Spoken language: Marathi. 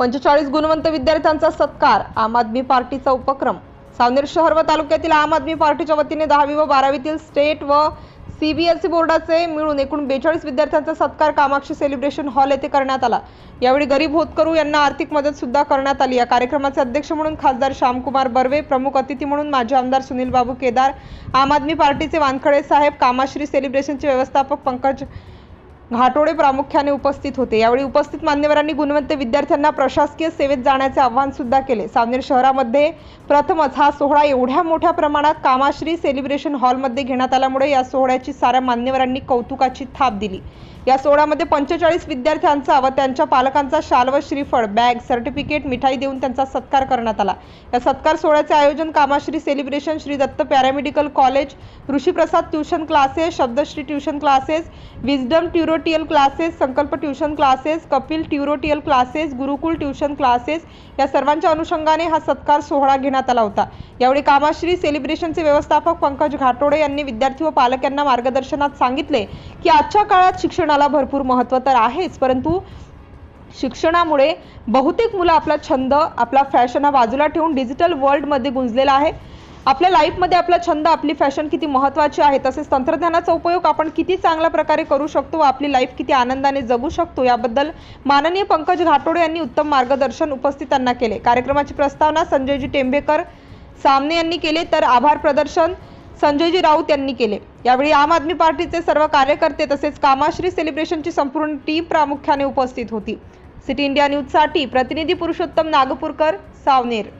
पंचेचाळीस गुणवंत विद्यार्थ्यांचा सत्कार आम आदमी पार्टीचा उपक्रम. सावनेर शहर व तालुक्यातील आम आदमी पार्टीच्या वतीने दहावी व बारावीतील स्टेट व सीबीएसई बोर्डाचे मिळून एकूण बेचाळीस विद्यार्थ्यांचा सत्कार कामाक्षी सेलिब्रेशन हॉल येथे करण्यात आला. यावेळी गरीब होतकरू यांना आर्थिक मदत सुद्धा करण्यात आली. या कार्यक्रमाचे अध्यक्ष म्हणून खासदार श्यामकुमार बर्वे प्रमुख अतिथी म्हणून माजी आमदार सुनील बाबू केदार आम आदमी पार्टीचे वानखडे साहेब कामाश्री सेलिब्रेशनचे व्यवस्थापक पंकज घाटोडे प्रामुख्याने उपस्थित होते. यावेळी उपस्थित मान्यवरांनी गुणवंत विद्यार्थ्यांना प्रशासकीय सेवेत जाण्याचे आव्हान सुद्धा केले. सावनेर शहरामध्ये प्रथमच हा सोहळा एवढ्या मोठ्या प्रमाणात कामाश्री सेलिब्रेशन हॉलमध्ये घेण्यात आल्यामुळे या सोहळ्याची साऱ्या मान्यवरांनी कौतुकाची थाप दिली. या सोहळ्यामध्ये पंचेचाळीस विद्यार्थ्यांचा व त्यांच्या पालकांचा शाल व श्रीफळ बॅग सर्टिफिकेट मिठाई देऊन त्यांचा सत्कार करण्यात आला. या सत्कार सोहळ्याचे आयोजन Kamashri celebration Shri Datta paramedical college Rishiprasad tuition classes Shabdashri tuition classes wisdom tutorial classes Sankalp tuition classes Kapil tutorial classes Gurukul tuition classes या सर्वांच्या अनुषंगाने हा सत्कार सोहळा घेण्यात आला होता. यावेळी कामाश्री सेलिब्रेशनचे व्यवस्थापक पंकज घाटोडे यांनी विद्यार्थी व पालक यांना मार्गदर्शनात सांगितले की आजच्या काळात शिक्षणाला भरपूर महत्त्व तर आहेच परंतु शिक्षणामुळे बहुतेक मुलं आपला छंद आपला फॅशन हा बाजूला ठेवून डिजिटल वर्ल्डमध्ये गुंजलेला आहे. आपल्या लाईफमध्ये आपला छंद आपली फॅशन किती महत्त्वाची आहे तसेच तंत्रज्ञानाचा उपयोग आपण किती चांगल्या प्रकारे करू शकतो व आपली लाईफ किती आनंदाने जगू शकतो याबद्दल माननीय पंकज घाटोडे यांनी उत्तम मार्गदर्शन उपस्थितांना केले. कार्यक्रमाची प्रस्तावना संजयजी टेंभेकर सामने यांनी केले तर आभार प्रदर्शन संजयजी राऊत यांनी केले. यावेळी आम आदमी पार्टीचे सर्व कार्यकर्ते तसेच कामाश्री सेलिब्रेशनची संपूर्ण टीम प्रामुख्याने उपस्थित होती. सिटी इंडिया न्यूजसाठी प्रतिनिधी पुरुषोत्तम नागपूरकर सावनेर.